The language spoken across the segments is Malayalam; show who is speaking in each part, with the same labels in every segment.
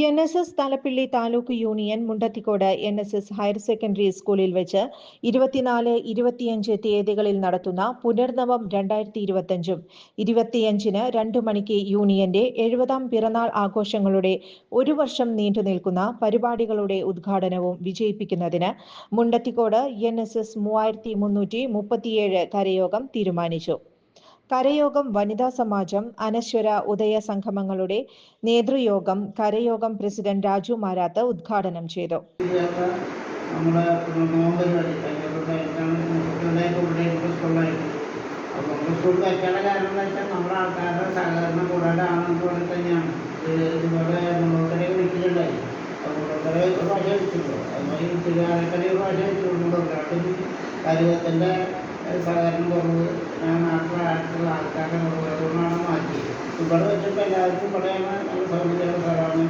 Speaker 1: N S S Thalappilly taluk union Mundathikode N S S higher secondary സ്കൂളിൽ വെച്ച് ഇരുപത്തിനാല് ഇരുപത്തിയഞ്ച് തീയതികളിൽ നടത്തുന്ന പുനർനവം രണ്ടായിരത്തി ഇരുപത്തിയഞ്ചും ഇരുപത്തിയഞ്ചിന് രണ്ടു മണിക്ക് യൂണിയന്റെ എഴുപതാം പിറന്നാൾ ആഘോഷങ്ങളുടെ ഒരു വർഷം നീണ്ടു നിൽക്കുന്ന പരിപാടികളുടെ ഉദ്ഘാടനവും വിജയിപ്പിക്കുന്നതിന് മുണ്ടത്തിക്കോട് എൻ എസ് എസ് മൂവായിരത്തി മുന്നൂറ്റി മുപ്പത്തിയേഴ് കരയോഗം തീരുമാനിച്ചു. കരയോഗം വനിതാ സമാജം അനശ്വര ഉദയ സംഗമങ്ങളുടെ നേതൃയോഗം കരയോഗം പ്രസിഡന്റ് രാജു മാരാത്ത് ഉദ്ഘാടനം ചെയ്തു.
Speaker 2: രണ്ടും കാര്യത്തിന്റെ സഹകരണം കുറവ് ഞാൻ ആൾക്കാരുടെ കുറവുകൊണ്ടാണ് മാറ്റിയത് ഇവിടെ വെച്ചപ്പോൾ എല്ലാവർക്കും ഇവിടെയാണ് നല്ല സൗകര്യമുള്ള സ്ഥലമാണ്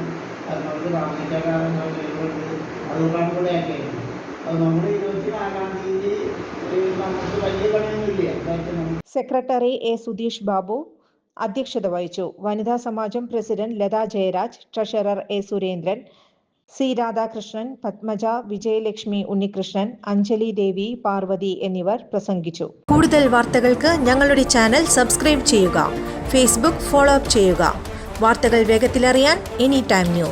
Speaker 2: അതിനോട് താമസിക്കാൻ സൗകര്യങ്ങളുണ്ട് അതുകൊണ്ടാണ് ഇവിടെ ആക്കിയത് അത് നമ്മൾ ഇരുപത്തി നാലാം തീയതി നമുക്ക് വലിയ പണിയൊന്നുമില്ല
Speaker 1: സെക്രട്ടറി എ സുധീഷ് ബാബു അധ്യക്ഷത വഹിച്ചു. വനിതാ സമാജം president Latha Jayaraj treasurer A Surendran C. Radhakrishnan Padmaja Vijayalakshmi Unnikrishnan Anjali Devi Parvathi എന്നിവർ പ്രസംഗിച്ചു.
Speaker 3: കൂടുതൽ വാർത്തകൾക്ക് ഞങ്ങളുടെ ചാനൽ സബ്സ്ക്രൈബ് ചെയ്യുക. ഫേസ്ബുക്ക് ഫോളോ അപ്പ് ചെയ്യുക. വാർത്തകൾ വേഗത്തിലറിയാൻ എനി ടൈം ന്യൂസ്.